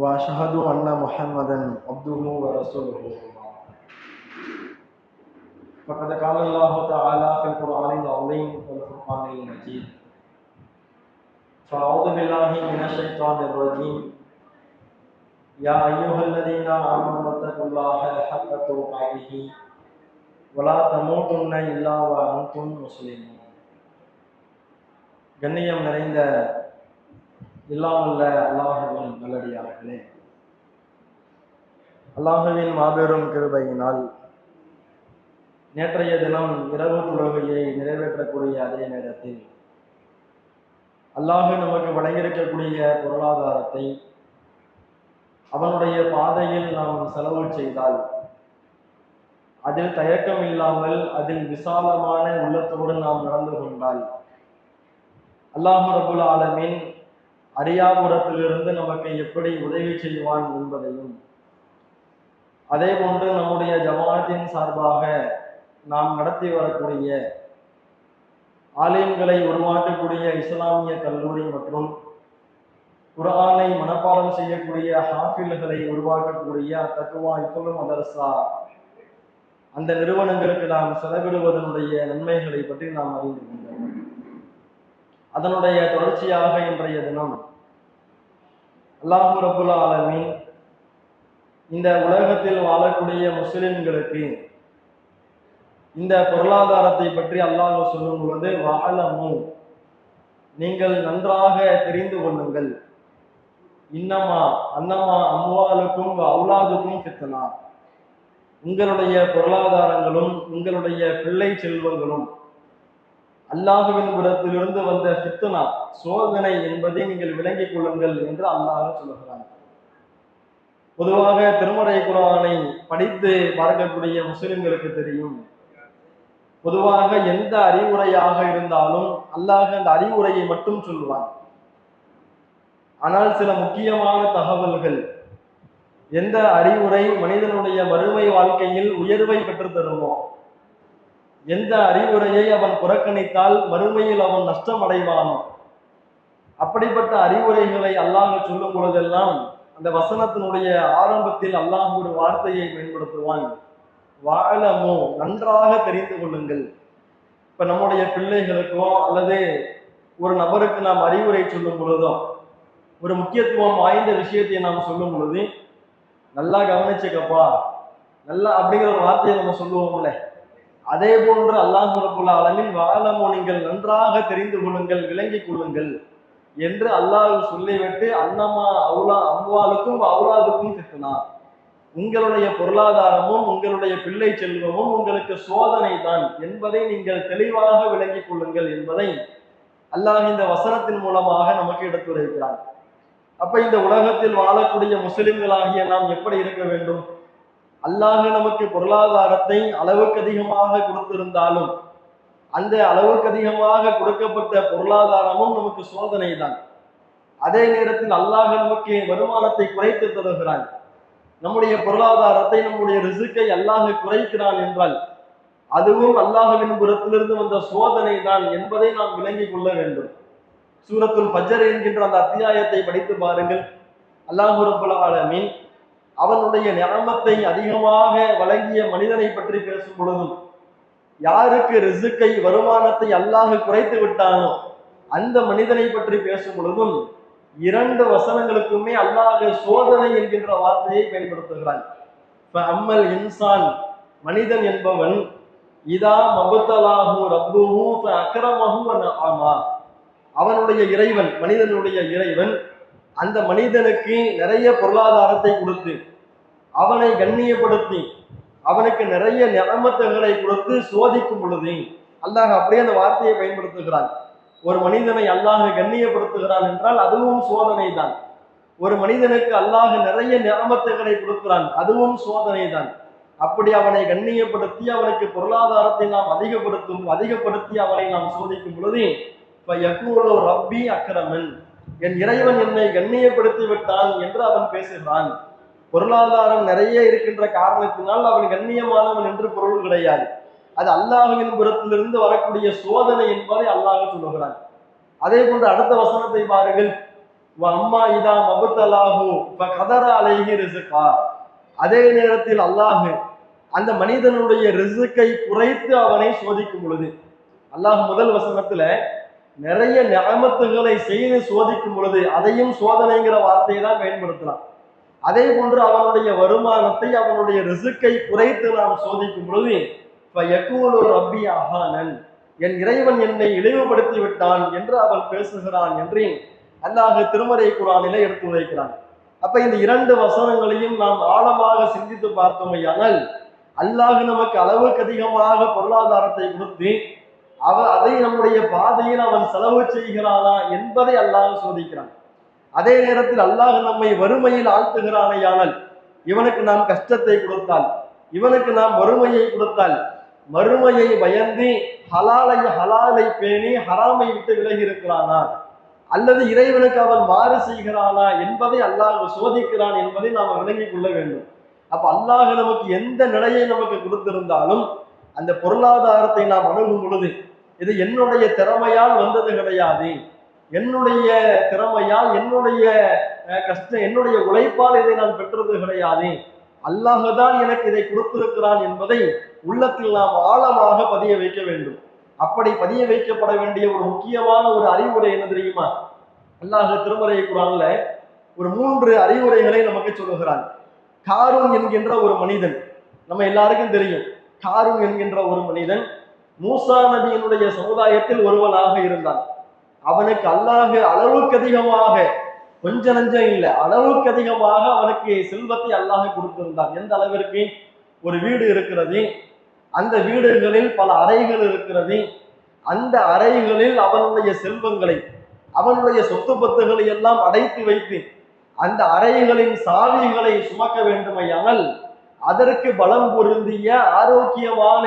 وأشهد أن محمدا عبده ورسوله فقد قال الله تعالى في القرآن العظيم والفرقان المجيد فأعوذ بالله من الشيطان الرجيم يا أيها الذين آمنوا اتقوا الله حق تقاته ولا تموتن إلا وأنتم مسلمون கண்ணியம் நிறைந்த இல்லாமல்ல அல்லாஹுவின் நல்லடியார்களே. அல்லாஹுவின் மாபெரும் கிருபையினால் நேற்றைய தினம் இரவு தொழுகையை நிறைவேற்றக்கூடிய அதே நேரத்தில் அல்லாஹு நமக்கு வழங்கியிருக்கக்கூடிய பொருளாதாரத்தை அவனுடைய பாதையில் நாம் செலவு செய்தால் அதில் தயக்கம் இல்லாமல் அதில் விசாலமான உள்ளத்தோடு நாம் நடந்து கொண்டால் அல்லாஹு ரபுல் ஆலமின் அரியாபுரத்திலிருந்து நமக்கு எப்படி உதவி செய்வான் என்பதையும் அதே போன்று நம்முடைய ஜமானத்தின் சார்பாக நாம் நடத்தி வரக்கூடிய ஆலயங்களை உருவாக்கக்கூடிய இஸ்லாமிய கல்லூரி மற்றும் குரானை மனப்பாடம் செய்யக்கூடிய ஹாஃபில்களை உருவாக்கக்கூடிய தக்குவா இப்பொழுது மதரசா அந்த நிறுவனங்களுக்கு நாம் செலவிடுவதனுடைய நன்மைகளை பற்றி நாம் அறிந்து கொண்டோம் அதனுடைய தொடர்ச்சியாக இன்றைய தினம் அல்லாஹு ரபுல் ஆலமி இந்த உலகத்தில் வாழக்கூடிய முஸ்லிம்களுக்கு இந்த பொருளாதாரத்தை பற்றி அல்லாஹ் சொல்லும் பொழுது வாழமு நீங்கள் நன்றாக தெரிந்து கொள்ளுங்கள். இன்னமா அன்னமா அம்மாளுக்கும் அவுலாதுக்கும் ஃபித்னா. உங்களுடைய பொருளாதாரங்களும் உங்களுடைய பிள்ளை செல்வங்களும் அல்லாஹுவின் புறத்திலிருந்து வந்த ஃபித்னா சோதனை என்பதை நீங்கள் விளங்கிக் கொள்ளுங்கள் என்று அல்லாஹ் சொல்லுகிறான். பொதுவாக திருமறை குரானை படித்து பார்க்கக்கூடிய முஸ்லிம்களுக்கு தெரியும். பொதுவாக எந்த அறிவுரையாக இருந்தாலும் அல்லாஹ் அந்த அறிவுரையை மட்டும் சொல்லுவான். ஆனால் சில முக்கியமான தகவல்கள் எந்த அறிவுரை மனிதனுடைய வறுமை வாழ்க்கையில் உயர்வை பெற்று தருமோ எந்த அறிவுரையை அவன் புறக்கணித்தால் மறுமையில் அவன் நஷ்டம் அடைவானோ அப்படிப்பட்ட அறிவுரைகளை அல்லாஹ் சொல்லும் பொழுதெல்லாம் அந்த வசனத்தினுடைய ஆரம்பத்தில் அல்லாஹ் ஒரு வார்த்தையை பயன்படுத்துவான். வாழமோ நன்றாக தெரிந்து கொள்ளுங்கள். இப்ப நம்முடைய பிள்ளைகளுக்கோ அல்லது ஒரு நபருக்கு நாம் அறிவுரை சொல்லும் பொழுதோ ஒரு முக்கியத்துவம் வாய்ந்த விஷயத்தை நாம் சொல்லும் பொழுது நல்லா கவனிச்சுக்கப்பா நல்லா அப்படிங்கிற ஒரு வார்த்தையை நம்ம சொல்லுவோம்ல. அதே போன்று அல்லாஹ் ரபுல் ஆலமின் வாழமோ நீங்கள் நன்றாக தெரிந்து கொள்ளுங்கள் விளங்கிக் கொள்ளுங்கள் என்று அல்லாஹ் சொல்லிவிட்டு அன்னமா அவுலா அம்வாலுக்கும் அவுலாதுக்கும் திட்டினார் உங்களுடைய பொருளாதாரமும் உங்களுடைய பிள்ளை செல்வமும் உங்களுக்கு சோதனை தான் என்பதை நீங்கள் தெளிவாக விளங்கிக் கொள்ளுங்கள் என்பதை அல்லாஹ் இந்த வசனத்தின் மூலமாக நமக்கு எடுத்துரைக்கிறார் அப்ப இந்த உலகத்தில் வாழக்கூடிய முஸ்லிம்களாகிய நாம் எப்படி இருக்க வேண்டும்? அல்லாஹ் நமக்கு பொருளாதாரத்தை அளவுக்கு அதிகமாக கொடுத்திருந்தாலும் அந்த அளவுக்கு அதிகமாக கொடுக்கப்பட்ட பொருளாதாரமும் நமக்கு சோதனை தான் அதே நேரத்தில் அல்லாஹ் நமக்கு வருமானத்தை குறைத்து தருகிறான். நம்முடைய பொருளாதாரத்தை நம்முடைய ரிசுக்கை அல்லாஹ் குறைக்கிறான் என்றால் அதுவும் அல்லாஹவின் புறத்திலிருந்து வந்த சோதனை தான் என்பதை நாம் விளங்கிக் கொள்ள வேண்டும். சூரத்துல் பஜர் என்கின்ற அந்த அத்தியாயத்தை படித்து பாருங்கள். அல்லாஹு ரபுல் ஆலமீன். அவனுடைய நியமத்தை அதிகமாக வழங்கிய மனிதனை பற்றி பேசும் பொழுதும் யாருக்கு ரிசுக்கை வருமானத்தை அல்லாஹ் குறைத்து விட்டானோ அந்த மனிதனை பற்றி பேசும் பொழுதும் இரண்டு வசனங்களுக்குமே அல்லாஹ் சோதனை என்கின்ற வார்த்தையை பயன்படுத்துகிறான். அம்மல் இன்சான் மனிதன் என்பவன் இதா மபுத்தலாஹு ரப்புஹு அக்ரமஹு ஆமா அவனுடைய இறைவன் மனிதனுடைய இறைவன் அந்த மனிதனுக்கு நிறைய பொருளாதாரத்தை கொடுத்து அவனை கண்ணியப்படுத்தி அவனுக்கு நிறைய நிலமத்தங்களை கொடுத்து சோதிக்கும் பொழுது அல்லாஹ் அப்படியே அந்த வார்த்தையை பயன்படுத்துகிறான். ஒரு மனிதனை அல்லாஹ் கண்ணியப்படுத்துகிறான் என்றால் அதுவும் சோதனை தான் ஒரு மனிதனுக்கு அல்லாஹ் நிறைய நியமத்துகளை கொடுக்கிறான் அதுவும் சோதனை தான் அப்படி அவனை கண்ணியப்படுத்தி அவனுக்கு பொருளாதாரத்தை நாம் அதிகப்படுத்தும் அதிகப்படுத்தி அவனை நாம் சோதிக்கும் பொழுது இப்ப ரப்பி அக்கிரமன் என் இறைவன் என்னை கண்ணியப்படுத்தி விட்டான் என்று அவன் பேசுகிறான். பொருளாதாரம் நிறைய இருக்கின்ற காரணத்தினால் அவன் கண்ணியமானவன் என்று பொருள் கிடையாது. அது அல்லாஹுவின் புறத்திலிருந்து வரக்கூடிய சோதனை என்பதை அல்லாஹ் சொல்லுகிறான். அதே போன்று அடுத்த வசனத்தை பாருங்கள். "வ அம்மா இதா மபுத்தலாஹு கதர அலைகி ரிசுகா அதே நேரத்தில் அல்லாஹ் அந்த மனிதனுடைய ரிசுக்கை குறைத்து அவனை சோதிக்கும் பொழுது அல்லாஹ் முதல் வசனத்துல நிறைய நியமத்துகளை செய்து சோதிக்கும் பொழுது அதையும் சோதனைங்கிற வார்த்தையை தான் பயன்படுத்தலாம். அதே போன்று அவனுடைய வருமானத்தை அவனுடைய ரிசுக்கை குறைத்து நாம் சோதிக்கும் பொழுது இப்ப யக்கூலு ரப்பி அஹானன். என் இறைவன் என்னை இழிவுபடுத்தி விட்டான் என்று அவன் பேசுகிறான் என்று அல்லாஹ் திருமறை குரானிலே எடுத்து உரைக்கிறான் அப்ப இந்த இரண்டு வசனங்களையும் நாம் ஆழமாக சிந்தித்து பார்த்தோமையானால் அல்லாஹ் நமக்கு அளவுக்கு அதிகமாக பொருளாதாரத்தை கொடுத்து அவ அதை நம்முடைய பாதையில் அவன் செலவு செய்கிறானா என்பதை அல்லாஹ் சோதிக்கிறான். அதே நேரத்தில் அல்லாஹ் நம்மை வறுமையில் ஆழ்த்துகிறானையானால் இவனுக்கு நாம் கஷ்டத்தை கொடுத்தால் இவனுக்கு நாம் வறுமையை கொடுத்தால் மறுமையை பயந்து ஹலாலை ஹலாலை பேணி ஹராமை விட்டு விலகி இருக்கிறானா? அல்லது இறைவனுக்கு அவன் மாறு செய்கிறானா என்பதை அல்லாஹ் சோதிக்கிறான் என்பதை நாம் விளங்கிக் கொள்ள வேண்டும். அப்ப அல்லாஹ் நமக்கு எந்த நிலையை நமக்கு கொடுத்திருந்தாலும் அந்த பொருளாதாரத்தை நாம் அணுகும் பொழுது இது என்னுடைய திறமையால் வந்தது கிடையாது. என்னுடைய திறமையால் என்னுடைய கஷ்டம் என்னுடைய உழைப்பால் இதை நான் பெற்றது கிடையாது. அல்லாஹ் தான் எனக்கு இதை கொடுத்திருக்கிறான் என்பதை உள்ளத்தில் நாம் ஆழமாக பதிய வைக்க வேண்டும். அப்படி பதிய வைக்கப்பட வேண்டிய ஒரு முக்கியமான ஒரு அறிவுரை என்ன தெரியுமா? அல்லாஹ் திருமறை குரான்ல ஒரு மூன்று அறிவுரைகளை நமக்கு சொல்லுகிறான். காரூன் என்கின்ற ஒரு மனிதன் நம்ம எல்லாருக்கும் தெரியும். காரூன் என்கின்ற ஒரு மனிதன் மூசா நபியினுடைய சமுதாயத்தில் ஒருவனாக இருந்தான். அவனுக்கு அல்லாஹ் அளவுக்கு அதிகமாக கொஞ்ச நஞ்சம் இல்லை அளவுக்கு அதிகமாக அவனுக்கு செல்வத்தை அல்லாஹ் கொடுத்திருந்தான். எந்த அளவிற்கு? ஒரு வீடு இருக்கிறது அந்த வீடுகளில் பல அறைகள் இருக்கிறது அந்த அறைகளில் அவனுடைய செல்வங்களை அவனுடைய சொத்து பத்துகளை எல்லாம் அடைத்து வைத்து அந்த அறைகளின் சாவிகளை சுமக்க வேண்டுமையானால் அதற்கு பலம் பொருந்திய ஆரோக்கியமான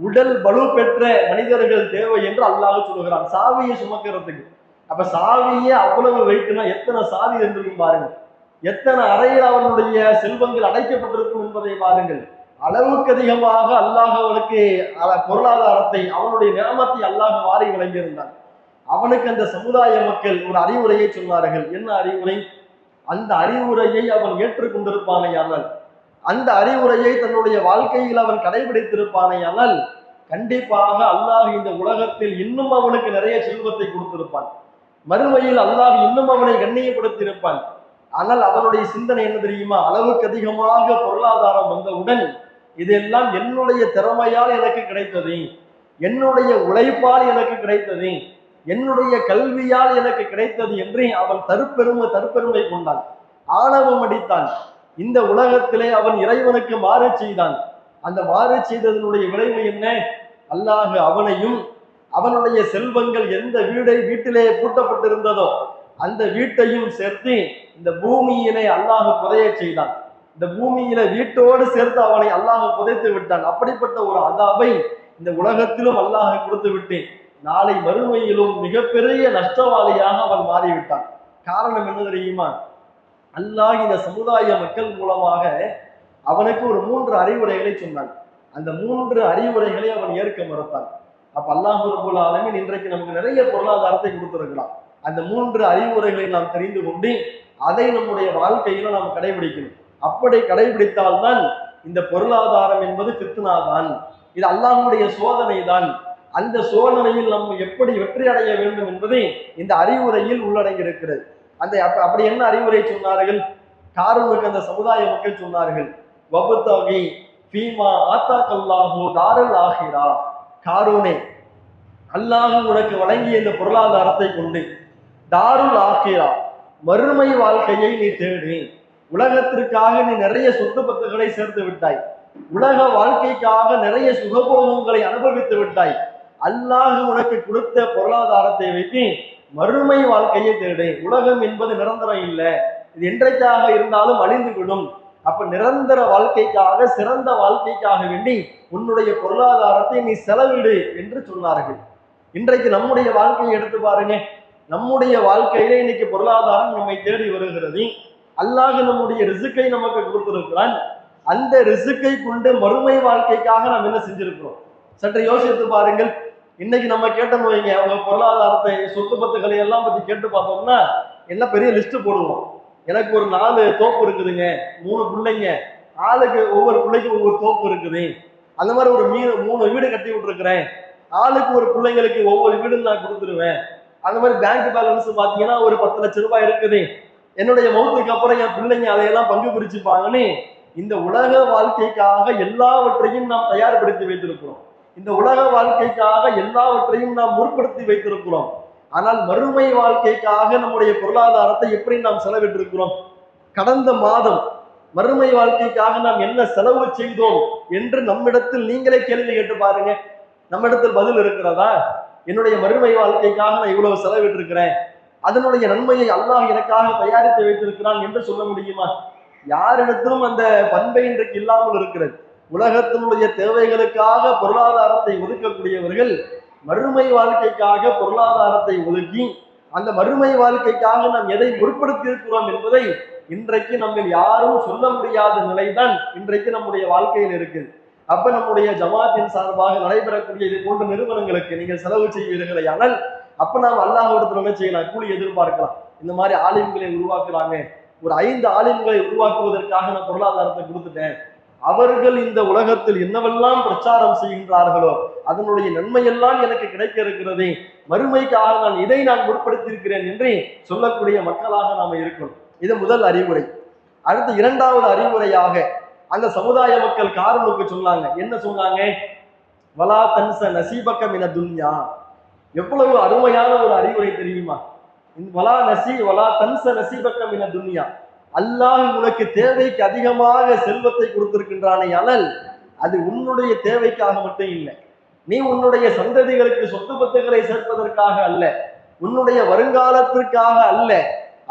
உடல் பலு பெற்ற மனிதர்கள் தேவை என்று அல்லாஹ் சொல்லுகிறான். சாவியை சுமக்கிறதுக்கு. அப்ப சாவியே அவ்வளவு வைத்துனா எத்தனை சாவி இருந்திருக்கும் பாருங்க எத்தனை அறையில் அவனுடைய செல்வங்கள் அடைக்கப்பட்டிருக்கும் என்பதை பாருங்கள். அளவுக்கு அதிகமாக அல்லாஹ் அவனுக்கு அ- பொருளாதாரத்தை அவனுடைய நிலமத்தை அல்லாஹ் வாரி வழங்கியிருந்தான். அவனுக்கு அந்த சமுதாய மக்கள் ஒரு அறிவுரையை சொன்னார்கள். என்ன அறிவுரை? அந்த அறிவுரையை அவன் ஏற்றுக்கொண்டிருப்பானேயானால் அந்த அறிவுரையை தன்னுடைய வாழ்க்கையில் அவன் கடைபிடித்திருப்பானேயானால் கண்டிப்பாக அல்லாஹ் இந்த உலகத்தில் இன்னும் அவனுக்கு நிறைய செல்வத்தை கொடுத்திருப்பான். மறுமையில் அல்லாஹ் இன்னும் அவனை கண்ணியப்படுத்தியிருப்பான். ஆனால் அவனுடைய சிந்தனை என்ன தெரியுமா? அளவுக்கு அதிகமாக பொருளாதாரம் வந்தவுடன் இதெல்லாம் என்னுடைய திறமையால் எனக்கு கிடைத்தது. என்னுடைய உழைப்பால் எனக்கு கிடைத்தது. என்னுடைய கல்வியால் எனக்கு கிடைத்தது என்று அவன் தற்பெருமை தற்பெருமை கொண்டான். ஆணவம் அடித்தான். இந்த உலகத்திலே அவன் இறைவனுக்கு மாறு செய்தான். அந்த மாறு செய்ததனுடைய விளைவு என்ன? அல்லாஹ் அவனையும் அவனுடைய செல்வங்கள் எந்த வீடை வீட்டிலே பூட்டப்பட்டிருந்ததோ அந்த வீட்டையும் சேர்த்து இந்த பூமியிலே அல்லாஹ் புதைய செய்தான். இந்த பூமியில வீட்டோடு சேர்த்து அவனை அல்லாஹ் புதைத்து விட்டான். அப்படிப்பட்ட ஒரு அதாவை இந்த உலகத்திலும் அல்லாஹ் கொடுத்து விட்டேன். நாளை மறுமையிலும் மிகப்பெரிய நஷ்டவாளியாக அவன் மாறிவிட்டான். காரணம் என்ன தெரியுமா? அல்லாஹ் இந்த சமுதாய மக்கள் மூலமாக அவனுக்கு ஒரு மூன்று அறிவுரைகளை சொன்னான். அந்த மூன்று அறிவுரைகளை அவன் ஏற்க மறுத்தான். அப்ப அல்லாஹ் ரபுல் ஆலமீன் இன்றைக்கு நமக்கு நிறைய பொருளாதாரத்தை கொடுத்திருக்கிறான். அந்த மூன்று அறிவுரைகளை நாம் தெரிந்து கொண்டு அதை நம்முடைய வாழ்க்கையில நாம் கடைபிடிக்கணும். அப்படி கடைபிடித்தால்தான் இந்த பொருளாதாரம் என்பது பித்னா தான் இது அல்லாஹுடைய சோதனை தான் அந்த சோதனையில் நம்ம எப்படி வெற்றி அடைய வேண்டும் என்பதை இந்த அறிவுரையில் உள்ளடங்கியிருக்கிறது. அந்த அப்படி என்ன அறிவுரை சொன்னார்கள்? காரூனுக்கு அந்த சமுதாய மக்கள் சொன்னார்கள் வபுத்தகி ஃபீமா கல்லாஹோ தாரல் ஆகிரா. காரூனே அல்லாஹ் உனக்கு வழங்கிய இந்த பொருளாதாரத்தை கொண்டு தாருல் ஆகிறா மறுமை வாழ்க்கையை நீ தேடு. உலகத்திற்காக நீ நிறைய சொத்து பத்துகளை சேர்த்து விட்டாய். உலக வாழ்க்கைக்காக நிறைய சுகபோகங்களை அனுபவித்து விட்டாய். அல்லாஹ் உனக்கு கொடுத்த பொருளாதாரத்தை வைத்து மறுமை வாழ்க்கையை தேடு. உலகம் என்பது நிரந்தரம் இல்லை. இது என்றைக்காக இருந்தாலும் அழிந்து விடும் அப்ப நிரந்தர வாழ்க்கைக்காக சிறந்த வாழ்க்கைக்காக வேண்டி உன்னுடைய பொருளாதாரத்தை நீ செலவிடு என்று சொன்னார்கள். இன்றைக்கு நம்முடைய வாழ்க்கையை எடுத்து பாருங்க. நம்முடைய வாழ்க்கையில இன்னைக்கு பொருளாதாரம் நம்மை தேடி வருகிறது. அல்லாஹ் நம்முடைய ரிசுக்கை நமக்கு கொடுத்திருக்கிறான். அந்த ரிசுக்கை கொண்டு மறுமை வாழ்க்கைக்காக நாம் என்ன செஞ்சிருக்கிறோம்? சற்று யோசித்து பாருங்கள். இன்னைக்கு நம்ம கேட்டோம் வைங்க அவங்க பொருளாதாரத்தை சொத்து பத்துக்களை எல்லாம் பத்தி கேட்டு பார்த்தோம்னா எல்லாம் பெரிய லிஸ்ட் போடுவோம். எனக்கு ஒரு நாலு தோப்பு இருக்குதுங்க மூணு பிள்ளைங்க ஆளுக்கு ஒவ்வொரு பிள்ளைக்கும் ஒவ்வொரு தோப்பு இருக்குது. அந்த மாதிரி ஒரு மீ மூணு வீடு கட்டி விட்டுருக்குறேன். ஆளுக்கு ஒரு பிள்ளைங்களுக்கு ஒவ்வொரு வீடும் நான் கொடுத்துருவேன். அந்த மாதிரி பேங்க் பேலன்ஸ் பார்த்தீங்கன்னா ஒரு பத்து லட்ச ரூபாய் இருக்குது. என்னுடைய மௌத்துக்கு அப்புறம் என் பிள்ளைங்க அதையெல்லாம் பங்கு பிரிச்சுப்பாங்கன்னு இந்த உலக வாழ்க்கைக்காக எல்லாவற்றையும் நாம் தயார்படுத்தி வைத்திருக்கிறோம். இந்த உலக வாழ்க்கைக்காக எல்லாவற்றையும் நாம் முற்படுத்தி வைத்திருக்கிறோம். ஆனால் மறுமை வாழ்க்கைக்காக நம்முடைய பொருளாதாரத்தை எப்படி நாம் செலவிட்டிருக்கிறோம்? கடந்த மாதம் மறுமை வாழ்க்கைக்காக நாம் என்ன செலவு செய்தோம் என்று நம்மிடத்தில் நீங்களே கேள்வி கேட்டு பாருங்க. நம்மிடத்தில் பதில் இருக்கிறதா? என்னுடைய மறுமை வாழ்க்கைக்காக நான் இவ்வளவு செலவிட்டிருக்கிறேன். அதனுடைய நன்மையை அல்லாஹ் எனக்காக தயாரித்து வைத்திருக்கிறான் என்று சொல்ல முடியுமா? யாரிடத்திலும் அந்த பண்பை இன்றைக்கு இல்லாமல் இருக்கிறது. உலகத்தினுடைய தேவைகளுக்காக பொருளாதாரத்தை ஒதுக்கக்கூடியவர்கள் மறுமை வாழ்க்கைக்காக பொருளாதாரத்தை ஒதுக்கி அந்த மறுமை வாழ்க்கைக்காக நாம் எதை முற்படுத்தியிருக்கிறோம் என்பதை இன்றைக்கு நம்ம யாரும் சொல்ல முடியாத நிலைதான் இன்றைக்கு நம்முடைய வாழ்க்கையில் இருக்குது. அப்ப நம்முடைய ஜமாத்தின் சார்பாக நடைபெறக்கூடிய இது போன்ற நிறுவனங்களுக்கு நீங்கள் செலவு செய்வீர்களே ஆனால் அப்ப நாம் அல்லாஹிடத்துல என்ன செய்யலாம்? கூலி எதிர்பார்க்கலாம். இந்த மாதிரி ஆலிம்களை உருவாக்குறாங்க. ஒரு ஐந்து ஆலிம்களை உருவாக்குவதற்காக நான் பொருளாதாரத்தை கொடுத்துட்டேன். அவர்கள் இந்த உலகத்தில் என்னவெல்லாம் பிரச்சாரம் செய்கின்றார்களோ அதனுடைய நன்மையெல்லாம் எனக்கு கிடைக்க இருக்கிறதே மறுமைக்காக நான் இதை நான் முற்படுத்தியிருக்கிறேன் என்று சொல்லக்கூடிய மக்களாக நாம் இருக்கணும். இது முதல் அறிவுரை. அடுத்து இரண்டாவது அறிவுரையாக அந்த சமுதாய மக்கள் காரணுக்கு சொன்னாங்க. என்ன சொன்னாங்க? வலா தன்ச நசீபக்கம் என துன்யா. எவ்வளவு அருமையான ஒரு அறிவுரை தெரியுமா? வலா நசி வலா தன்ச நசீபக்கம் என துன்யா. அல்லாஹ் உனக்கு தேவைக்கு அதிகமாக செல்வத்தை கொடுத்திருக்கின்றானே ஆனால் அது உன்னுடைய தேவைக்காக மட்டும் இல்லை. நீ உன்னுடைய சந்ததிகளுக்கு சொத்து பத்துகளை சேர்ப்பதற்காக அல்ல உன்னுடைய வருங்காலத்திற்காக அல்ல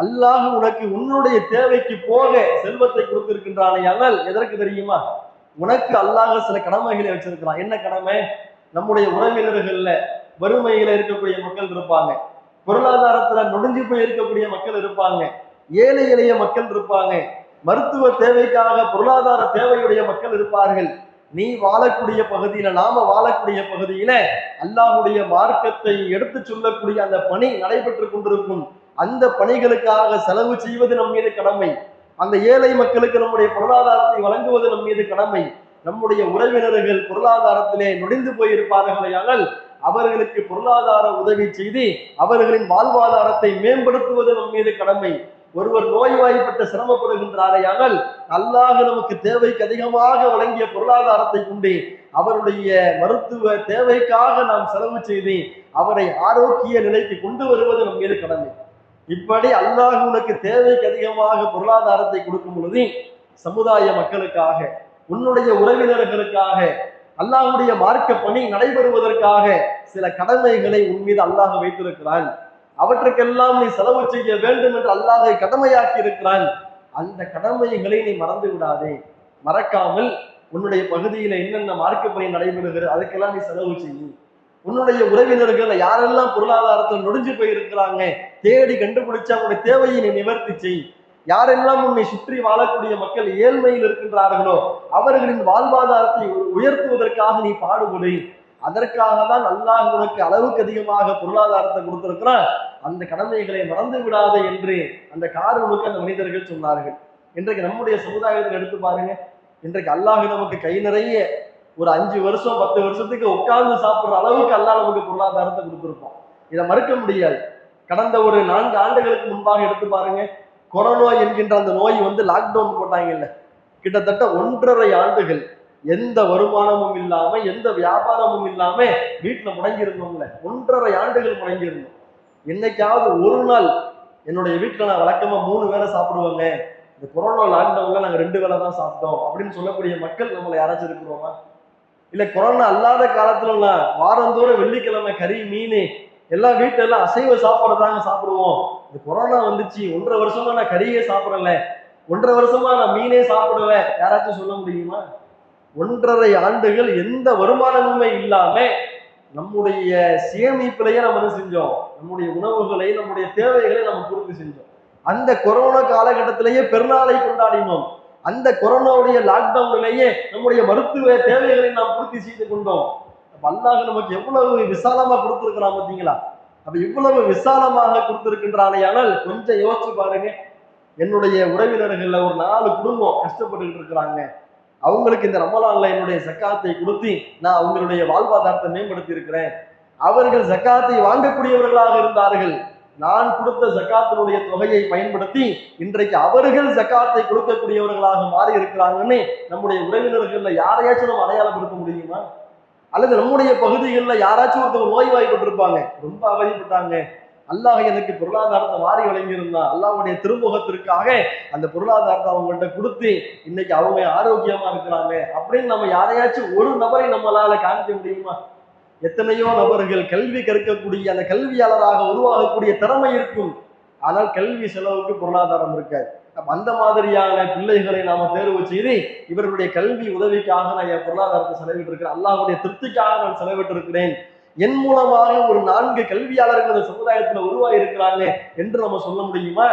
அல்லாஹ் உனக்கு உன்னுடைய தேவைக்கு போக செல்வத்தை கொடுத்திருக்கின்றானே ஆனால் எதற்கு தெரியுமா? உனக்கு அல்லாஹ் சில கடமைகளை வச்சிருக்கிறான். என்ன கடமை? நம்முடைய உறவினர்கள்ல வறுமையில இருக்கக்கூடிய மக்கள் இருப்பாங்க. பொருளாதாரத்துல நொடிஞ்சு போய் இருக்கக்கூடிய மக்கள் இருப்பாங்க. ஏழை எளிய மக்கள் இருப்பாங்க. மருத்துவ தேவைக்காக பொருளாதார தேவையுடைய மக்கள் இருப்பார்கள். நீ வாழக்கூடிய பகுதியில நாம வாழக்கூடிய பகுதியில அல்லாஹுடைய மார்க்கத்தை எடுத்து சொல்லக்கூடிய அந்த பணி நடைபெற்று கொண்டிருக்கும். அந்த பணிகளுக்காக செலவு செய்வது நம் மீது கடமை. அந்த ஏழை மக்களுக்கு நம்முடைய பொருளாதாரத்தை வழங்குவது நம் மீது கடமை. நம்முடைய உறவினர்கள் பொருளாதாரத்திலே நொடிந்து போயிருப்பார்களையானால் அவர்களுக்கு பொருளாதார உதவி செய்து அவர்களின் வாழ்வாதாரத்தை மேம்படுத்துவது நம் மீது கடமை. ஒருவர் நோய்வாய்ப்பட்டு சிரமப்படுகின்றாரையானால் அல்லாஹ் நமக்கு தேவைக்கு அதிகமாக வழங்கிய பொருளாதாரத்தை கொண்டு அவருடைய மருத்துவ தேவைக்காக நாம் செலவு செய்து அவரை ஆரோக்கிய நிலைக்கு கொண்டு வருவது நம் மீது கடமை. இப்படி அல்லாஹ் உனக்கு தேவைக்கு அதிகமாக பொருளாதாரத்தை கொடுக்கும் பொழுது சமுதாய மக்களுக்காக உன்னுடைய உறவினர்களுக்காக அல்லாஹுடைய மார்க்க பணி நடைபெறுவதற்காக சில கடமைகளை உன் மீது அல்லாஹ் வைத்திருக்கிறான். அவற்றுக்கெல்லாம் நீ செலவு செய்ய வேண்டும் என்று அல்லாஹை கடமையாக்கி இருக்கிறான். அந்த கடமைகளை நீ மறந்து விடாதே. மறக்காமல் உன்னுடைய பகுதியில என்னென்ன மார்க்க பணி நடைபெறுகிறது அதுக்கெல்லாம் நீ செலவு செய்யும் உன்னுடைய உறவினர்கள் யாரெல்லாம் பொருளாதாரத்தில் நொடிஞ்சு போயிருக்கிறாங்க தேடி கண்டுபிடிச்சு அவங்களுடைய தேவையை நீ நிவர்த்தி செய். யாரெல்லாம் உன்னை சுற்றி வாழக்கூடிய மக்கள் ஏழ்மையில் இருக்கின்றார்களோ அவர்களின் வாழ்வாதாரத்தை உயர்த்துவதற்காக நீ பாடுபடு. அதற்காக தான் அல்லாஹ் உனக்கு அளவுக்கு அதிகமாக பொருளாதாரத்தை கொடுத்திருக்கிறான். அந்த கடமைகளை மறந்து விடாதே என்று அந்த காரணமுக்கு அந்த மனிதர்கள் சொன்னார்கள். இன்றைக்கு நம்முடைய சமுதாயத்தில் எடுத்து பாருங்க. இன்றைக்கு அல்லாஹ் நமக்கு கை நிறைய. ஒரு அஞ்சு வருஷம் பத்து வருஷத்துக்கு உட்கார்ந்து சாப்பிட்ற அளவுக்கு அல்லாஹ் நமக்கு பொருளாதாரத்தை கொடுத்துருப்போம் இதை மறுக்க முடியாது. கடந்த ஒரு நான்கு ஆண்டுகளுக்கு முன்பாக எடுத்து பாருங்க. கொரோனா என்கின்ற அந்த நோய் வந்து லாக்டவுன் போட்டாங்கல்ல. கிட்டத்தட்ட ஒன்றரை ஆண்டுகள். எந்த வருமானமும் இல்லாம எந்த வியாபாரமும் இல்லாம வீட்டுல முடங்கி இருந்தோம்ல ஒன்றரை ஆண்டுகள் முடங்கி இருந்தோம் என்னைக்காவது ஒரு நாள் என்னுடைய வீட்டுல நான் வழக்கமா மூணு வேளை சாப்பிடுவாங்க. இந்த கொரோனா லாக்டவுன்ல நாங்க ரெண்டு வேளை தான் சாப்பிட்டோம் அப்படின்னு சொல்லக்கூடிய மக்கள் நம்மளை யாராச்சும் இருக்கிறோமா? இல்ல கொரோனா அல்லாத காலத்துல வாரந்தோறும் வெள்ளிக்கிழமை கறி மீன் எல்லாம் வீட்டுல எல்லாம் அசைவ சாப்பாடு தாங்க சாப்பிடுவோம். இந்த கொரோனா வந்துச்சு ஒன்றரை வருஷமா நான் கறியே சாப்பிடல. ஒன்றரை வருஷமா நான் மீனே சாப்பிடல. யாராச்சும் சொல்ல முடியுமா? ஒன்றரை ஆண்டுகள் எந்த வருமானமுமே இல்லாம நம்முடைய சேமிப்பிலையே நம்ம என்ன செஞ்சோம்? நம்முடைய உணவுகளை நம்முடைய தேவைகளை நம்ம பூர்த்தி செஞ்சோம். அந்த கொரோனா காலகட்டத்திலேயே பெருநாளை கொண்டாடினோம். அந்த கொரோனாவுடைய லாக்டவுன்லேயே நம்முடைய மருத்துவ தேவைகளை நாம் பூர்த்தி செய்து கொண்டோம். அல்லாஹ் நமக்கு எவ்வளவு விசாலமா கொடுத்திருக்கிறான் பார்த்தீங்களா? அப்ப இவ்வளவு விசாலமாக கொடுத்திருக்கின்றானே ஆனால் கொஞ்சம் யோசிச்சு பாருங்க. என்னுடைய உறவினர்கள்ல ஒரு நாலு குடும்பம் கஷ்டப்பட்டுக்கிட்டு இருக்கிறாங்க. அவங்களுக்கு இந்த ரமலான்ல என்னுடைய சக்காத்தை கொடுத்து நான் அவங்களுடைய வாழ்வாதாரத்தை மேம்படுத்தி இருக்கிறேன் அவர்கள் ஜக்காத்தை வாங்கக்கூடியவர்களாக இருந்தார்கள். நான் கொடுத்த ஜக்காத்தினுடைய தொகையை பயன்படுத்தி இன்றைக்கு அவர்கள் ஜக்காத்தை கொடுக்கக்கூடியவர்களாக மாறி இருக்கிறாங்கன்னு நம்முடைய உறவினர்களில் யாரையாச்சும் நம்ம அடையாளப்படுத்த முடியுமா? அல்லது நம்முடைய பகுதிகளில் யாராச்சும் ஒருத்தவங்க நோய்வாய்ப்பட்டிருப்பாங்க. ரொம்ப அவதிப்பட்டாங்க. அல்லாஹ் எனக்கு பொருளாதாரத்தை மாறி வழங்கியிருந்தான் அல்லாவுடைய திருமுகத்திற்காக அந்த பொருளாதாரத்தை அவங்கள்ட்ட கொடுத்து இன்னைக்கு அவங்க ஆரோக்கியமா இருக்கிறாங்க அப்படின்னு நம்ம யாரையாச்சும் ஒரு நபரை நம்மளால காமிக்க முடியுமா? எத்தனையோ நபர்கள் கல்வி கற்கக்கூடிய அந்த கல்வியாளராக உருவாகக்கூடிய திறமை இருக்கும். ஆனால் கல்வி செலவுக்கு பொருளாதாரம் இருக்காது. அந்த மாதிரியான பிள்ளைகளை நாம தேர்வு செய்து இவர்களுடைய கல்வி உதவிக்காக நான் என் பொருளாதாரத்தை செலவிட்டு இருக்கிறேன் அல்லாஹுடைய திருப்திக்காக நான் செலவிட்டு இருக்கிறேன் என் மூலமாக ஒரு நான்கு கல்வியாளர்கள் இந்த சமுதாயத்துல உருவாயிருக்கிறாங்க என்று நம்ம சொல்ல முடியுமா?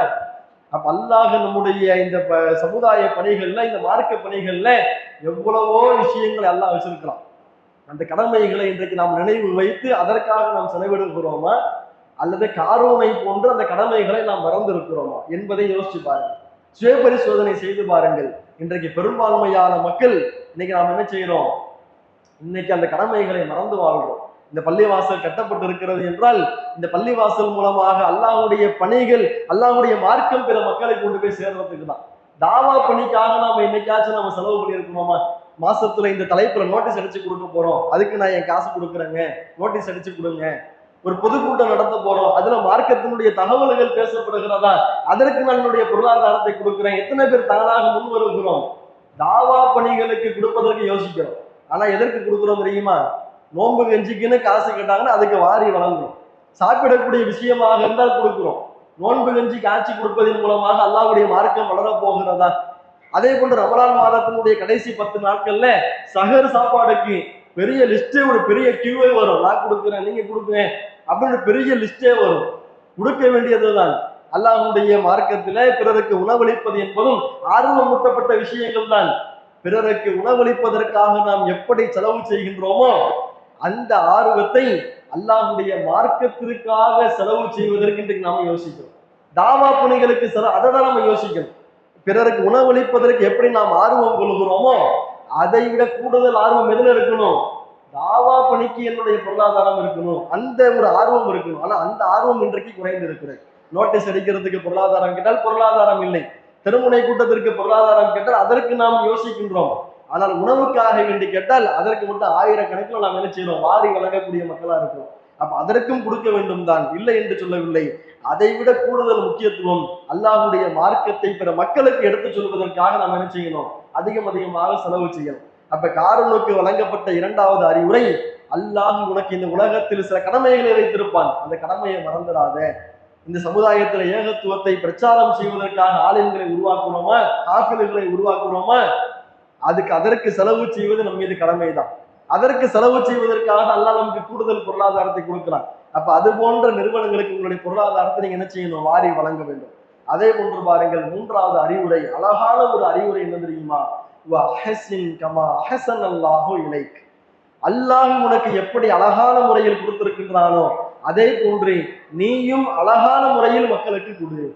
அப்ப அல்லாஹ் நம்முடைய இந்த ப- சமுதாய பணிகள்ல இந்த மார்க்க பணிகள்ல எவ்வளவோ விஷயங்களை அல்லாஹ் வச்சிருக்கிறான். அந்த கடமைகளை இன்றைக்கு நாம் நினைவு வைத்து அதற்காக நாம் செலவிடுகிறோமா? அல்லது காரோனை போன்று அந்த கடமைகளை நாம் மறந்திருக்கிறோமா? என்பதை யோசிச்சு பாருங்கள். சுய பரிசோதனை செய்து பாருங்கள். இன்றைக்கு பெரும்பான்மையான மக்கள் இன்னைக்கு நாம் என்ன செய்யறோம் இன்னைக்கு அந்த கடமைகளை மறந்து வாழ்கிறோம். இந்த பள்ளிவாசல் கட்டப்பட்டு இருக்கிறது என்றால் இந்த பள்ளிவாசல் மூலமாக அல்லாஹுடைய பணிகள் அல்லாஹுடைய மார்க்கம் பிற மக்களை கொண்டு போய் சேர்றதுக்கு தான். தாவா பணிக்காக நாம என்னைக்காச்சும் நம்ம செலவு பண்ணியிருக்கணுமா? மாசத்துல இந்த தலைப்புல நோட்டீஸ் அடிச்சு கொடுக்க போறோம். அதுக்கு நான் என் காசு கொடுக்குறேங்க. நோட்டீஸ் அடிச்சு கொடுங்க. ஒரு பொதுக்கூட்டம் நடத்த போறோம். அதுல மார்க்கத்தினுடைய தகவல்கள் பேசப்படுகிறதா? அதற்கு நான் என்னுடைய பொருளாதாரத்தை கொடுக்குறேன். எத்தனை பேர் தானாக முன் வருகிறோம் தாவா பணிகளுக்கு கொடுப்பதற்கு யோசிக்கிறோம். ஆனா எதற்கு கொடுக்குறோம் தெரியுமா? நோன்பு கஞ்சிக்குன்னு காசு கேட்டாங்கன்னா அதுக்கு வாரி வழங்குறோம் சாப்பிடக்கூடிய விஷயமாக இருந்தால் கொடுக்குறோம். நோன்பு கஞ்சி காய்ச்சி கொடுப்பதன் மூலமாக அல்லாவுடைய மார்க்கம் வளரப் போகிறதா? அதே போன்று ரமலான் மாதத்தினுடைய கடைசி பத்து நாட்கள்ல சகர் சாப்பாடுக்கு பெரிய லிஸ்டே ஒரு பெரிய கியூவே வரும். நான் கொடுக்குறேன் நீங்க கொடுங்க அப்படின்னு பெரிய லிஸ்டே வரும். கொடுக்க வேண்டியதுதான். அல்லாஹுடைய மார்க்கத்தில பிறருக்கு உணவளிப்பது என்பதும் ஆர்வமூட்டப்பட்ட விஷயங்கள் தான் பிறருக்கு உணவளிப்பதற்காக நாம் எப்படி செலவு செய்கின்றோமோ அந்த ஆர்வத்தை அல்லாஹுடைய மார்க்கத்திற்காக செலவு செய்வதற்கு இன்றைக்கு நாம யோசிக்கிறோம். தாவா பணிகளுக்கு செலவு அதை தான் நம்ம யோசிக்கணும் பிறருக்கு உணவளிப்பதற்கு எப்படி நாம் ஆர்வம் கொள்கிறோமோ அதை விட கூடுதல் ஆர்வம் எதுல இருக்கணும்? தாவா பணிக்கு என்னுடைய பொருளாதாரம் இருக்கணும். அந்த ஒரு ஆர்வம் இருக்கணும். ஆனா அந்த ஆர்வம் இன்றைக்கு குறைந்து இருக்கிறது நோட்டீஸ் அடிக்கிறதுக்கு பொருளாதாரம் கேட்டால் பொருளாதாரம் இல்லை. திருமுனை கூட்டத்திற்கு பொருளாதாரம் கேட்டால் அதற்கு நாம் யோசிக்கின்றோம். ஆனால் உணவுக்காக வேண்டி கேட்டால் அதற்கு மட்டும் ஆயிரக்கணக்கில் நாம் என்ன செய்யறோம் வாரி வழங்கக்கூடிய மக்களா இருக்கிறோம். அப்ப அதற்கும் கொடுக்க வேண்டும் தான் இல்லை என்று சொல்லவில்லை. அதை விட கூடுதல் முக்கியத்துவம் அல்லாஹ்வுடைய மார்க்கத்தை பிற மக்களுக்கு எடுத்துச் சொல்வதற்காக நாம் என்ன செய்யணும்? அதிகம் அதிகமாக செலவு செய்யணும். அப்ப காரனுக்கு வழங்கப்பட்ட இரண்டாவது அறிவுரை அல்லாஹ் உனக்கு இந்த உலகத்தில் சில கடமைகளை வைத்திருப்பான். அந்த கடமையை மறந்துடாத. இந்த சமுதாயத்துல ஏகத்துவத்தை பிரச்சாரம் செய்வதற்காக ஆலயங்களை உருவாக்குறோமா? காஃபில்களை உருவாக்குறோமா? அதுக்கு அதற்கு செலவு செய்வது நம் மீது கடமைதான். அதற்கு செலவு செய்வதற்காக அல்லாஹ் நமக்கு கூடுதல் பொருளாதாரத்தை கொடுக்கிறான். அப்ப அது போன்ற நிறுவனங்களுக்கு உங்களுடைய பொருளாதாரத்தை நீங்க என்ன செய்யணும்? வாரி வழங்க வேண்டும். அதே போன்று பாருங்கள் மூன்றாவது அறிவுரை அழகான ஒரு அறிவுரை என்ன தெரியுமா? கமா அஹ்சன் இலைக். அல்லாஹ் உனக்கு எப்படி அழகான முறையில் கொடுத்திருக்கின்றானோ அதே போன்று நீயும் அழகான முறையில் மக்களுக்கு கொடு.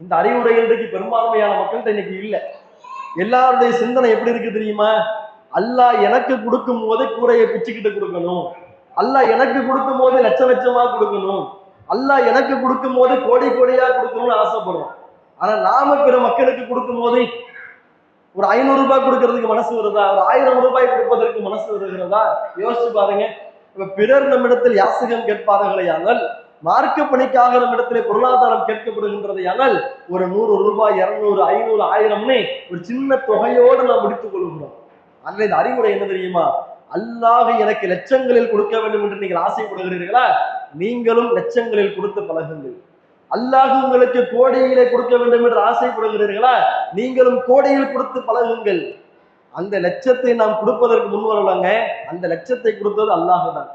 இந்த அறிவுரை இன்றைக்கு பெரும்பான்மையான மக்கள்கிட்ட இன்னைக்கு இல்லை. எல்லாருடைய சிந்தனை எப்படி இருக்கு தெரியுமா? அல்லாஹ் எனக்கு கொடுக்கும் போது கூரையை பிச்சுக்கிட்டு கொடுக்கணும். அல்லாஹ் எனக்கு கொடுக்கும் போது லட்ச லட்சமா கொடுக்கணும். அல்லாஹ் எனக்கு கொடுக்கும் போது கோடி கோடியா கொடுக்கணும்னு ஆசைப்படுறோம். ஆனா நாம பிற மக்களுக்கு கொடுக்கும் போது ஒரு ஐநூறு ரூபாய் கொடுக்கறதுக்கு மனசு வருதா? ஒரு ஆயிரம் ரூபாய் கொடுப்பதற்கு மனசு வருகிறதா? யோசிச்சு பாருங்க. இப்ப பிறர் நம்மிடத்தில் யாசகம் கேட்பார்களேயானால் மார்க்க பணிக்காக நம்மிடத்திலே பொருளாதாரம் கேட்கப்படுகின்றதையானால் ஒரு நூறு ரூபாய் இருநூறு ஐநூறு ஆயிரம்னு ஒரு சின்ன தொகையோடு நாம் முடித்துக் கொள்கிறோம் அதுல இந்த அறிவுரை என்ன தெரியுமா? அல்லாஹ் எனக்கு லட்சங்களில் கொடுக்க வேண்டும் என்று நீங்கள் ஆசைப்படுகிறீர்களா? நீங்களும் லட்சங்களில் கொடுத்து பழகுங்கள். அல்லாஹ் உங்களுக்கு கோடியிலே கொடுக்க வேண்டும் என்று ஆசைப்படுகிறீர்களா? நீங்களும் கோடியில் கொடுத்து பழகுங்கள். அந்த லட்சத்தை நாம் கொடுப்பதற்கு முன் வரலங்க. அந்த லட்சத்தை கொடுத்தது அல்லாஹ் தான்.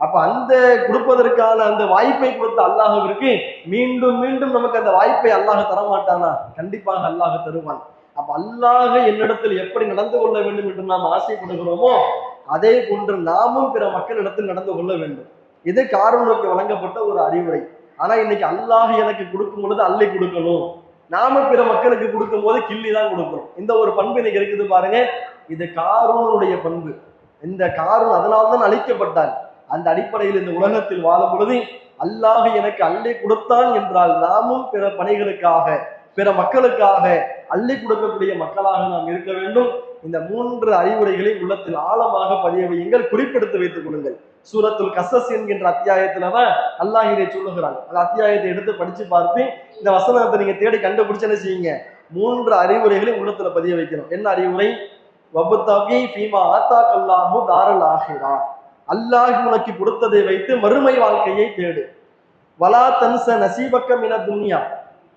அப்ப அந்த கொடுப்பதற்கான அந்த வாய்ப்பை கொடுத்த அல்லாஹவிற்கு மீண்டும் மீண்டும் நமக்கு அந்த வாய்ப்பை அல்லாஹ் தரமாட்டானா? கண்டிப்பாக அல்லாஹ் தருவான். அப்ப அல்லாஹ என்னிடத்தில் எப்படி நடந்து கொள்ள வேண்டும் என்று நாம் ஆசைப்படுகிறோமோ அதே போன்று நாமும் பிற மக்களிடத்தில் நடந்து கொள்ள வேண்டும். இது காரணனுக்கு வழங்கப்பட்ட ஒரு அறிவுரை. ஆனா இன்னைக்கு அல்லாஹ் எனக்கு கொடுக்கும் பொழுது அள்ளி கொடுக்கணும். நாம பிற மக்களுக்கு கொடுக்கும் போது கிள்ளி தான் கொடுக்கணும். இந்த ஒரு பண்பு இன்னைக்கு இருக்குது பாருங்க. இது காரூனுடைய பண்பு. இந்த காரூன் அதனால்தான் அழிக்கப்பட்டான். அந்த அடிப்படையில் இந்த உலகத்தில் வாழும் பொழுது அல்லாஹ் எனக்கு அள்ளி கொடுத்தான் என்றால் நாமும் பிற பணிகளுக்காக பிற மக்களுக்காக அள்ளி கொடுக்கக்கூடிய மக்களாக நாம் இருக்க வேண்டும். இந்த மூன்று அறிவுரைகளை உள்ளத்தில் ஆழமாக பதிய வையுங்கள். குறிப்பெடுத்து வைத்துக் கொள்ளுங்கள். சூரத்துல் கசஸ் என்கின்ற அத்தியாயத்துலதான் அல்லாஹ் இதை சொல்லுகிறான். அந்த அத்தியாயத்தை எடுத்து படிச்சு பார்த்து இந்த வசனத்தை நீங்க தேடி கண்டுபிடிச்சு என்ன செய்யுங்க? மூன்று அறிவுரைகளை உள்ளத்துல பதிய வைக்கணும். என்ன அறிவுரை? வபுத்தகி ஃபீமா ஆத்தா கல்லாஹு தாரல் ஆஹிரா அல்லாஹ் உனக்கு கொடுத்ததை வைத்து மறுமை வாழ்க்கையை தேடு. வலா தன்ச நசீபக்கம் என துன்யா.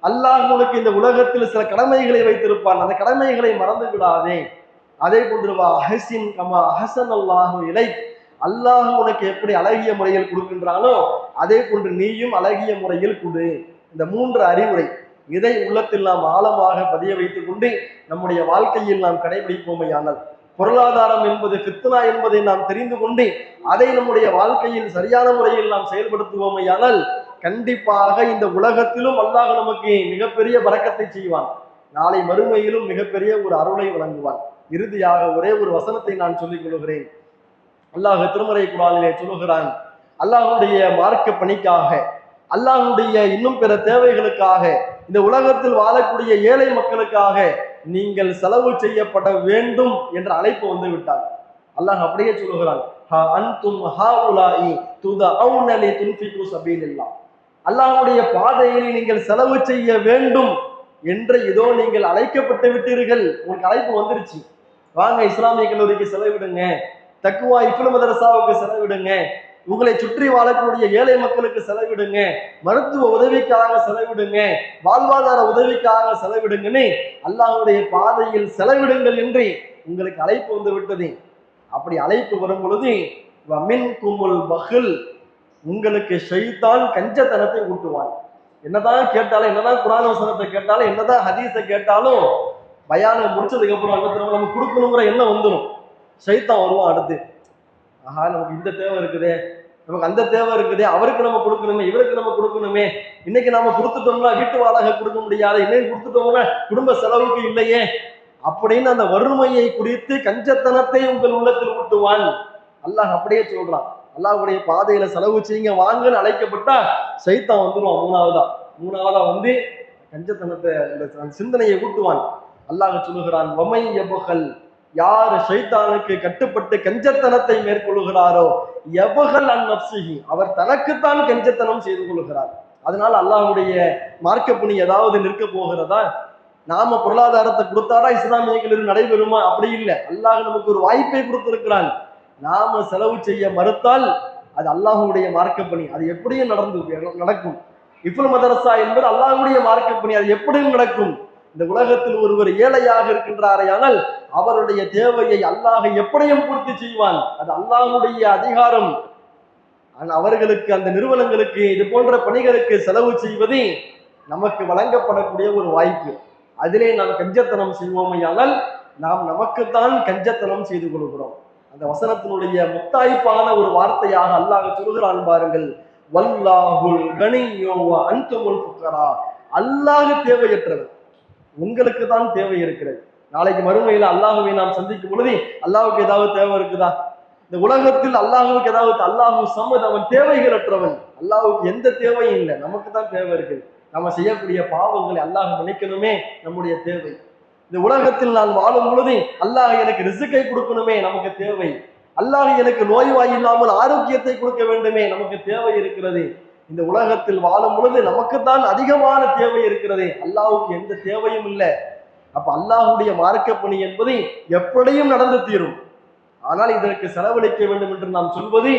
அல்லாஹ் உனக்கு இந்த உலகத்தில் சில கடமைகளை வைத்திருப்பான். அந்த கடமைகளை மறந்து விடாதே. அதே போன்று வா அஹசின் கமா அஹசன் அல்லாஹு இலை அல்லாஹ் உனக்கு எப்படி அழகிய முறையில் கொடுக்கின்றானோ அதே போன்று நீயும் அழகிய முறையில் கொடு. இந்த மூன்று அறிவுரை இதை உள்ளத்தில் நாம் ஆழமாக பதிய வைத்துக் கொண்டு நம்முடைய வாழ்க்கையில் நாம் கடைபிடிப்போமையானால். பொருளாதாரம் என்பது ஃபித்னா என்பதை நாம் தெரிந்து கொண்டு அதை நம்முடைய வாழ்க்கையில் சரியான முறையில் நாம் செயல்படுத்துவோமையானால் கண்டிப்பாக இந்த உலகத்திலும் அல்லாஹ் நமக்கு மிகப்பெரிய பறக்கத்தை செய்வான். நாளை மறுமையிலும் மிகப்பெரிய ஒரு அருளை வழங்குவான். இறுதியாக ஒரே ஒரு வசனத்தை நான் சொல்லிக் கொள்கிறேன். அல்லாஹ் திருமறை குரானிலே சொல்லுகிறான் அல்லாஹுடைய மார்க்க பணிக்காக அல்லாஹுடைய இன்னும் பிற தேவைகளுக்காக இந்த உலகத்தில் வாழக்கூடிய ஏழை மக்களுக்காக நீங்கள் செலவு செய்யப்பட வேண்டும் என்ற அழைப்பு வந்து விட்டார். அல்லாஹ் அப்படியே சொல்லுகிறான் "ஹா பாதையில் நீங்கள் செலவு செய்ய வேண்டும் என்று இதோ நீங்கள் அழைக்கப்பட்டு விட்டீர்கள். உங்களுக்கு அழைப்பு வந்துருச்சு. வாங்க இஸ்லாமிய கல்லூரிக்கு செலவிடுங்க. தக்குவா இஃபுல் மதரசாவுக்கு செலவிடுங்க. உங்களை சுற்றி வாழக்கூடிய ஏழை மக்களுக்கு செலவிடுங்க. மருத்துவ உதவிக்காக செலவிடுங்க. வாழ்வாதார உதவிக்காக செலவிடுங்கன்னு அல்லாஹுடைய பாதையில் செலவிடுங்கள் என்று உங்களுக்கு அழைப்பு வந்து விட்டது. அப்படி அழைப்பு வரும் பொழுது வமின் குமுல் பஹில் உங்களுக்கு ஷைத்தான் கஞ்சத்தனத்தை ஊட்டுவான். என்னதான் கேட்டாலும் என்னதான் குரான வசனத்தை கேட்டாலும் என்னதான் ஹதீஸை கேட்டாலும் பயானை முடிச்சதுக்கு அப்புறம் அங்க திரும்ப நம்ம கொடுக்கணுங்கிற எண்ணம் வந்துடும் ஷைத்தான் வருவான் அடுத்து. ஆஹா நமக்கு இந்த தேவை இருக்குதே. நமக்கு அந்த தேவை இருக்குதே அவருக்கு நம்ம கொடுக்கணுமே இவருக்கு நம்ம கொடுக்கணுமே. இன்னைக்கு நாம கொடுத்துட்டோம்னா வீட்டு வாடகை கொடுக்க முடியாது இன்னைக்கு கொடுத்துட்டோம்னா குடும்ப செலவுக்கு இல்லையே. அப்படின்னு அந்த வறுமையை குறித்து கஞ்சத்தனத்தை உங்கள் உள்ளத்தில் ஊட்டுவான். அல்லாஹ் அப்படியே சொல்றான். அல்லாஹ்வுடைய பாதையில செலவு செய்யுங்க வாங்கன்னு அழைக்கப்பட்டா சைத்தான் வந்துருவான் மூணாவதா. மூணாவதா வந்து கஞ்சத்தனத்தை அந்த சிந்தனையை ஊட்டுவான். அல்லாஹ் சொல்லுகிறான் வமை எபுகல் யார் ஷைத்தானுக்கு கட்டுப்பட்டு கஞ்சத்தனத்தை மேற்கொள்கிறாரோ எவகல் அந்நப்சிஹி அவர் தனக்குத்தான் கஞ்சத்தனம் செய்து கொள்கிறார். அதனால் அல்லாஹ்வுடைய மார்க்க ஏதாவது நிற்க போகிறதா? நாம பொருளாதாரத்தை கொடுத்தாடா இஸ்லாமியர்கள் நடைபெறுமா? அப்படி இல்லை. அல்லாஹ் நமக்கு ஒரு வாய்ப்பை கொடுத்திருக்கிறான். நாம செலவு செய்ய மறுத்தால் அது அல்லாஹுடைய மார்க்க பணி அது எப்படியும் நடந்து நடக்கும். இஃபுல் மதரசா என்பது அல்லாஹுடைய மார்க்க பணி அது எப்படியும் நடக்கும். இந்த உலகத்தில் ஒருவர் ஏழையாக இருக்கின்றாரையானால் அவருடைய தேவையை அல்லாஹ் எப்படியும் பூர்த்தி செய்வான். அது அல்லாஹுடைய அதிகாரம். ஆனா அவர்களுக்கு அந்த நிறுவனங்களுக்கு இது போன்ற பணிகளுக்கு செலவு செய்வது நமக்கு வழங்கப்படக்கூடிய ஒரு வாய்ப்பு. அதிலே நாம் கஞ்சத்தனம் செய்வோமையானால் நாம் நமக்குத்தான் கஞ்சத்தனம் செய்து கொள்கிறோம். அந்த வசனத்தினுடைய முத்தாய்ப்பான ஒரு வார்த்தையாக அல்லாஹ் சொல்கிறான் பாருங்கள். வல்லாஹுல் கனியோ அன்துமுல் ஃபுக்கரா. அல்லாஹ் தேவையற்றவர். உங்களுக்கு தான் தேவை இருக்கிறது. நாளைக்கு மறுமையில் அல்லாஹுவை நாம் சந்திக்கும் பொழுது அல்லாஹுக்கு ஏதாவது தேவை இருக்குதா? இந்த உலகத்தில் அல்லாஹுக்கு ஏதாவது அல்லாஹு சம்மது அவன் தேவைகளற்றவன். அல்லாஹுக்கு எந்த தேவையும் இல்லை. நமக்கு தான் தேவை இருக்குது. நம்ம செய்யக்கூடிய பாவங்களை அல்லாஹ் மன்னிக்கணுமே நம்முடைய தேவை. இந்த உலகத்தில் நான் வாழும் பொழுது அல்லாஹ் எனக்கு ரிசுக்கை கொடுக்கணுமே நமக்கு தேவை. அல்லாஹ் எனக்கு நோய்வாய் இல்லாமல் ஆரோக்கியத்தை கொடுக்க வேண்டுமே நமக்கு தேவை இருக்கிறது. இந்த உலகத்தில் வாழும் பொழுது நமக்குத்தான் அதிகமான தேவை இருக்கிறது. அல்லாஹுக்கு எந்த தேவையும் இல்லை. அப்ப அல்லாஹுடைய மார்க்க பணி என்பது எப்படியும் நடந்து தீரும். ஆனால் இதற்கு செலவழிக்க வேண்டும் என்று நாம் சொல்வது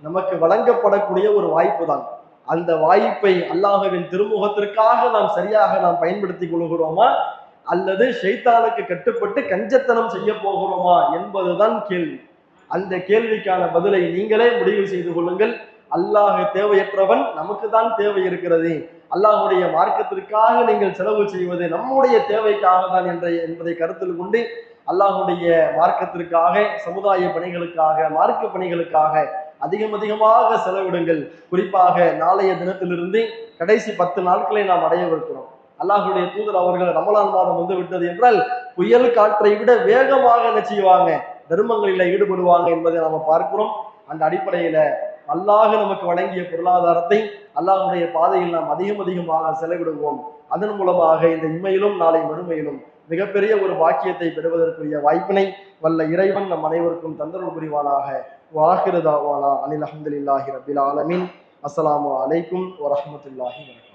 நமக்கு வழங்கப்படக்கூடிய ஒரு வாய்ப்பு தான். அந்த வாய்ப்பை அல்லாஹவின் திருமுகத்திற்காக நாம் சரியாக நாம் பயன்படுத்திக் கொள்கிறோமா? அல்லது ஷைத்தானுக்கு கட்டுப்பட்டு கஞ்சத்தனம் செய்ய போகிறோமா என்பதுதான் கேள்வி. அந்த கேள்விக்கான பதிலை நீங்களே முடிவு செய்து கொள்ளுங்கள். அல்லாஹ் தேவையற்றவன் நமக்கு தான் தேவை இருக்கிறது. அல்லாஹுடைய மார்க்கத்திற்காக நீங்கள் செலவு செய்வது நம்முடைய தேவைக்காக தான் என்ற என்பதை கருத்தில் கொண்டு அல்லாஹுடைய மார்க்கத்திற்காக சமுதாய பணிகளுக்காக மார்க்க பணிகளுக்காக அதிகம் அதிகமாக செலவிடுங்கள். குறிப்பாக நாளைய தினத்திலிருந்து கடைசி பத்து நாட்களை நாம் அடையவிருக்கிறோம் அல்லாஹுடைய தூதர் அவர்கள் ரமலான் மாதம் வந்து விட்டது என்றால் புயல் காற்றை விட வேகமாக என்ன செய்வாங்க? தர்மங்களில் ஈடுபடுவாங்க என்பதை நாம பார்க்கிறோம். அந்த அடிப்படையில அல்லாஹ் நமக்கு வழங்கிய பொருளாதாரத்தை அல்லாஹ்வுடைய பாதையில் நாம் அதிகம் அதிகமாக செலவிடுவோம். அதன் மூலமாக இந்த இம்மையிலும் நாளை மறுமையிலும் மிகப்பெரிய ஒரு பாக்கியத்தை பெறுவதற்குரிய வாய்ப்பினை வல்ல இறைவன் நம் அனைவருக்கும் தந்தரவு புரிவானாக. வாஹிருதாவானா அனில் அஹமதுல்லாஹி ரபில் ஆலமின். அஸ்ஸலாமு அலைக்கும் வரமத்துல்லாஹி வரகம்